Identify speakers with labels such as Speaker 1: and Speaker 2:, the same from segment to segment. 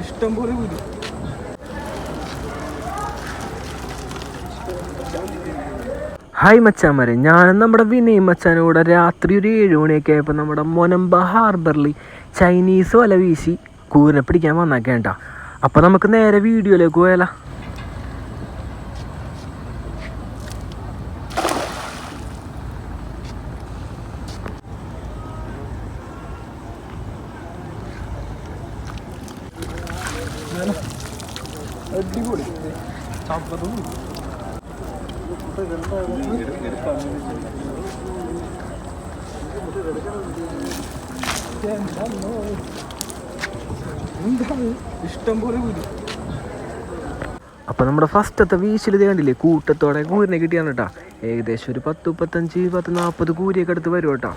Speaker 1: ഇഷ്ടം പോലെ ഹായ് മച്ചാമാരെ ഞാനും നമ്മുടെ വിനയ് മച്ചാനൂടെ രാത്രി ഒരു ഏഴ് മണിയൊക്കെ ആയപ്പോൾ നമ്മുടെ മൊനമ്പ ഹാർബറിൽ ചൈനീസ് വല വീശി കൂരനെ പിടിക്കാൻ വന്നാക്കേണ്ട അപ്പോൾ നമുക്ക് നേരെ വീഡിയോയിലേക്ക് പോയാലോ? അടിപൊളി. ചപ്പതും ഇഷ്ടം പോലെ അപ്പൊ നമ്മുടെ ഫസ്റ്റത്തെ വീശിൽ ഇത് കണ്ടില്ലേ? കൂട്ടത്തോടെ കൂരിനെ കിട്ടിയാണ് കേട്ടാ. ഏകദേശം ഒരു പത്ത് മുപ്പത്തഞ്ച് പത്ത് നാൽപ്പത് കൂരിയൊക്കെ അടുത്ത് വരും കേട്ടാ.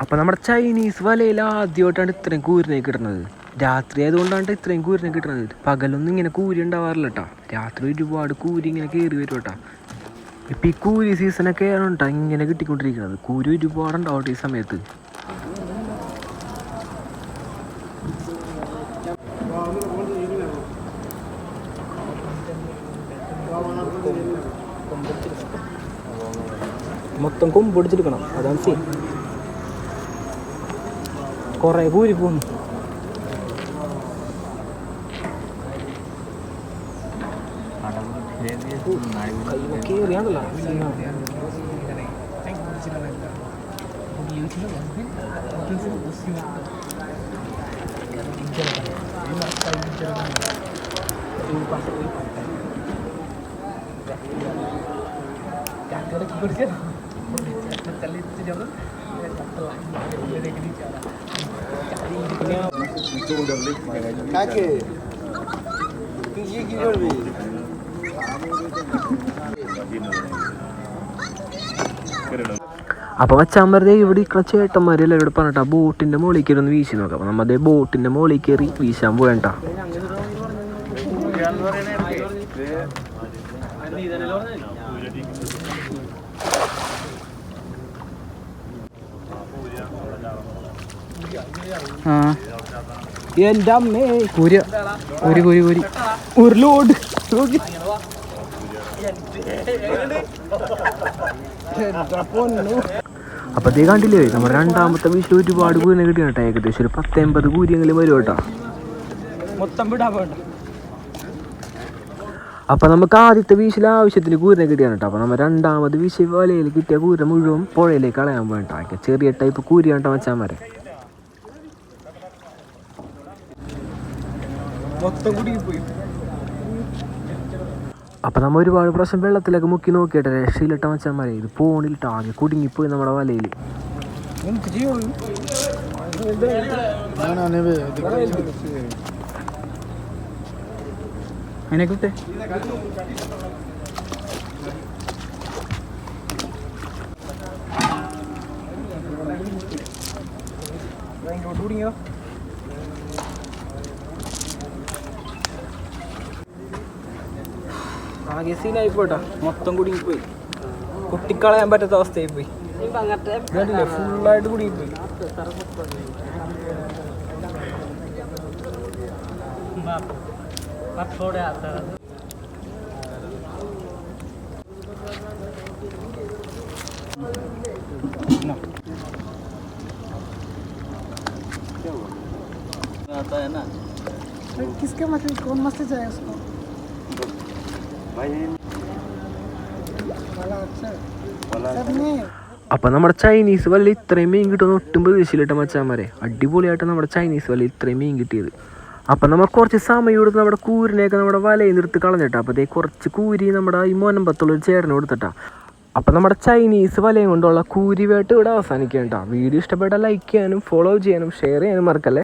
Speaker 1: അപ്പൊ നമ്മുടെ ചൈനീസ് വലയിൽ ആദ്യമായിട്ടാണ് ഇത്രയും കൂരിനെ കിട്ടുന്നത്. രാത്രി ആയതുകൊണ്ടാണ് ഇത്രയും കൂരിനെ കിട്ടുന്നത്. പകലൊന്നും ഇങ്ങനെ കൂരി ഉണ്ടാവാറില്ല കേട്ടോ രാത്രി ഒരുപാട് കൂരി ഇങ്ങനെ കയറി വരും കേട്ടോ ഇപ്പം ഈ കൂരി സീസണൊക്കെ ആണ് ഇങ്ങനെ കിട്ടിക്കൊണ്ടിരിക്കുന്നത്. കൂരി ഒരുപാട് ഉണ്ടാവട്ടെ ഈ സമയത്ത്. മൊത്തം കൊമ്പ് പിടിച്ചെടുക്കണം അതാണ് സീൻ കുറേ കൂരി പോന്നു. കേറിയാണല്ലോ
Speaker 2: কাকে তুই গিয়ে কি করবি
Speaker 1: അപ്പൊ വച്ചാമ്പറേ ഇവിടെ ഇരിക്കണ ചേട്ടന്മാരെല്ലാം ഇവിടെ പറഞ്ഞിട്ടാ ബോട്ടിന്റെ മുകളിൽ കയറി ഒന്ന് വീശി നോക്കാം അപ്പൊ നമ്മതേ ബോട്ടിന്റെ മുകളിൽ കയറി വീശാൻ അമ്മേ. കൂരി. കുരി കുരി കുരി. ഒരു ലോഡ് നോക്കി അപ്പൊ അതേ കണ്ടില്ലേ നമ്മുടെ രണ്ടാമത്തെ വീശിൽ ഒരുപാട് കൂരിനെ കിട്ടി കേട്ടോ. ഏകദേശം ഒരു പത്തൊമ്പത് കൂരിയെങ്കിലും വരും കേട്ടോ.
Speaker 2: മൊത്തം വിടാൻ വേണ്ട
Speaker 1: അപ്പൊ നമുക്ക് ആദ്യത്തെ വീശിൽ ആവശ്യത്തിന് കൂരിനെ കിട്ടിയാണ് കേട്ടോ. അപ്പൊ നമ്മൾ രണ്ടാമത് വീശി വലയിൽ കിട്ടിയ കൂര മുഴുവൻ പുഴയിലേക്ക് കളയാൻ വേണ്ട ചെറിയ ടൈപ്പ് കൂരിയാണ് വെച്ചാൽ മതി
Speaker 2: മൊത്തം കൂടി പോയി
Speaker 1: അപ്പൊ നമ്മ ഒരുപാട് പ്രാവശ്യം വെള്ളത്തിലൊക്കെ മുക്കി നോക്കിയിട്ട് രക്ഷയിലിട്ട മച്ചന്മാരെ ഇത് പോണിലിട്ട് ആകെ കുടുങ്ങിപ്പോയി നമ്മുടെ വലയിൽ
Speaker 2: കുടുങ്ങിയോ
Speaker 1: ആകെ സീനായി പോട്ടാ മൊത്തം കുടുങ്ങിപ്പോയി കുട്ടിക്കളയാൻ പറ്റാത്ത അവസ്ഥയായി പോയി കണ്ടില്ലേ ഫുള്ളായിട്ട് കുടുങ്ങിപ്പോയി
Speaker 3: किसके मतलब कौन मैसेज है उसको वाला अच्छा सब में
Speaker 1: അപ്പൊ നമ്മുടെ ചൈനീസ് വല്ല ഇത്രയും മീൻ കിട്ടുമെന്ന് ഒട്ടും പ്രതീക്ഷയിലിട്ട മച്ചാന്മാരെ. അടിപൊളിയായിട്ട് നമ്മുടെ ചൈനീസ് വല്ല ഇത്രയും മീൻ കിട്ടിയത്. അപ്പൊ നമ്മൾ കുറച്ച് സമയം കൊടുത്ത് നമ്മുടെ കൂരിനെയൊക്കെ നമ്മുടെ വലയിൽ നിർത്തി കളഞ്ഞിട്ടാ അപ്പൊ അതേ കുറച്ച് കൂരി നമ്മുടെ ഈ മോനമ്പത്തുള്ള ഒരു ചേട്ടന് കൊടുത്തിട്ടാ. അപ്പൊ നമ്മുടെ ചൈനീസ് വലയും കൊണ്ടുള്ള കൂരി വേട്ട് ഇവിടെ അവസാനിക്കേണ്ട വീഡിയോ ഇഷ്ടപ്പെട്ടാൽ ലൈക്ക് ചെയ്യാനും ഫോളോ ചെയ്യാനും ഷെയർ ചെയ്യാനും മറക്കല്ലേ?